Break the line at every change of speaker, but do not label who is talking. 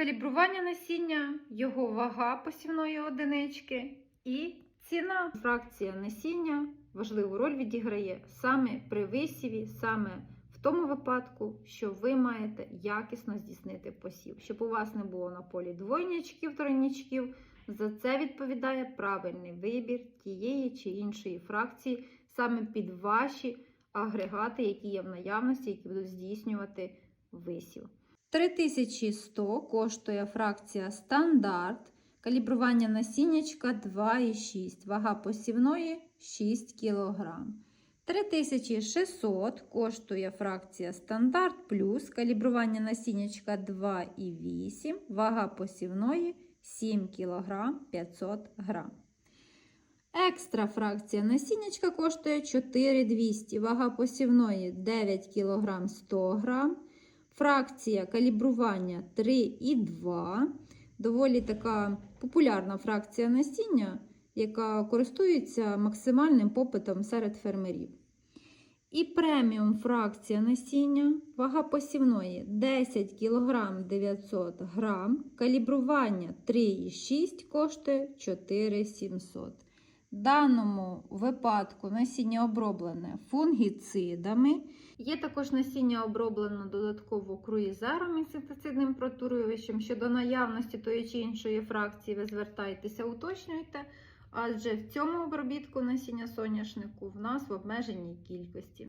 калібрування насіння, його вага посівної одинички і ціна. Фракція насіння важливу роль відіграє саме при висіві, саме в тому випадку, що ви маєте якісно здійснити посів, щоб у вас не було на полі двойнячків, тройнячків. За це відповідає правильний вибір тієї чи іншої фракції саме під ваші агрегати, які є в наявності, які будуть здійснювати висів. 3100 коштує фракція стандарт. Калібрування насіннячка 2,6, вага посівної 6 кг. 3600 коштує фракція стандарт плюс калібрування насіннячка 2,8, вага посівної 7 кг 500 г. Екстра фракція насіннячка коштує 4200, вага посівної 9 кг 100 г. Фракція калібрування 3,2. Доволі така популярна фракція насіння, яка користується максимальним попитом серед фермерів. І преміум фракція насіння, вага посівної 10 кг 900 г, калібрування 3,6 коштує 4700. В даному випадку насіння оброблене фунгіцидами. Є також насіння оброблено додатково круїзаром інсектицидним протруювачем. Щодо наявності тої чи іншої фракції, ви звертайтеся, уточнюйте, адже в цьому обробітку насіння соняшнику в нас в обмеженій кількості.